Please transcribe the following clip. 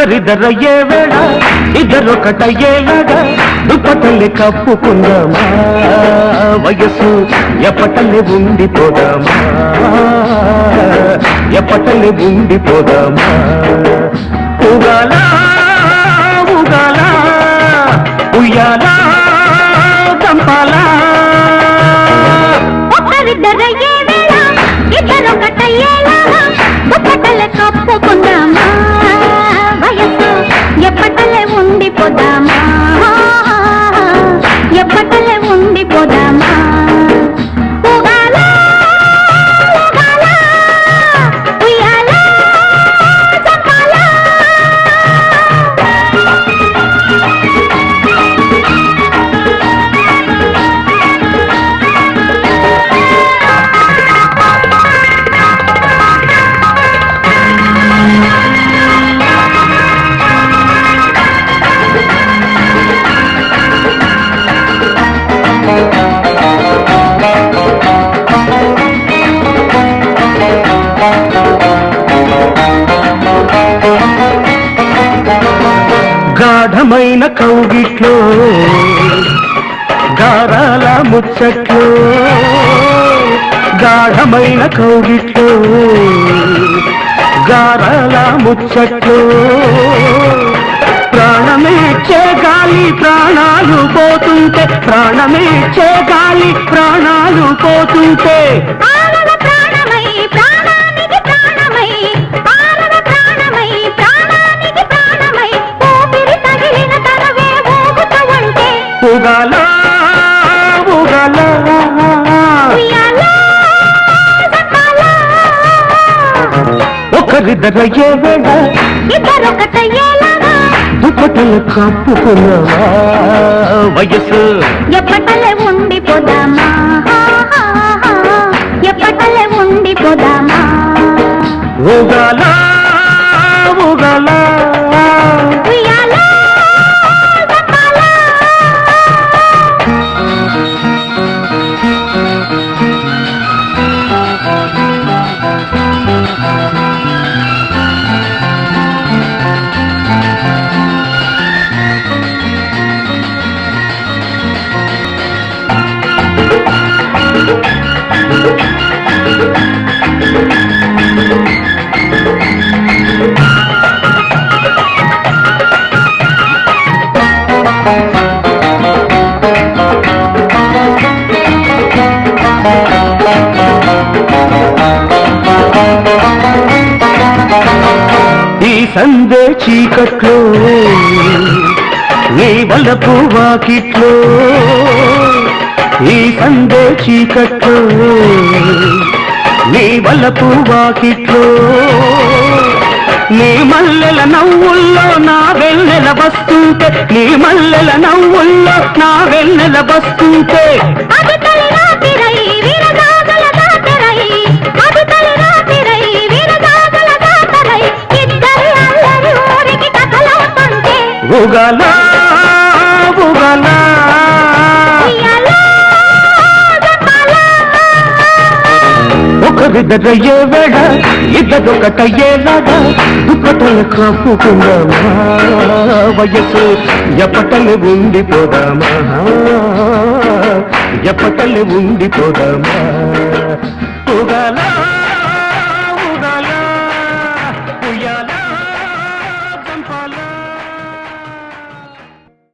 ఒకరిద్దరయ్యే వేళ ఇద్దరొకటయ్యేలాగా దుప్పటల్లి కప్పుకుందామా? వయస్సు ఎప్పటల్లి ఉండిపోదామా? ఎప్పటల్లి ఉండిపోదామా? ఉగాల ఉండిపోదామా? ఎప్పటలే ఉండిపోదామా? గాఢమైన కౌగిట్లో గారాల ముచ్చట్లో గాఢమైన కౌగిట్లో గారాల ముచ్చట్లో ప్రాణమేచ్చే గాలి ప్రాణాలు పోతుంటే ప్రాణమేచ్చే గాలి ప్రాణాలు పోతుంటే. వేళ దుప్పటలు కప్పుకున్నావా వయసు ఎప్పటలే ఉండిపోదామా సందే చీకట్లో నీ వలపు వాకిట్లో ఈ సందే చీకట్లో నీ వలపు వాకిట్లో. నీ మల్లెల నవ్వుల్లో నా వెన్నెల వస్తుంటే నీ మల్లెల నవ్వుల్లో నా వెన్నెల వస్తుంటే. అది తలి ఒకరిద్దరయ్యే వేళ ఇద్దరొకటయ్యేలాగా దుప్పటలు కప్పుకుందామా వయసు ఎప్పటలు ఉండిపోదామా? ఎప్పటలు ఉండిపోదామా? ఉగాల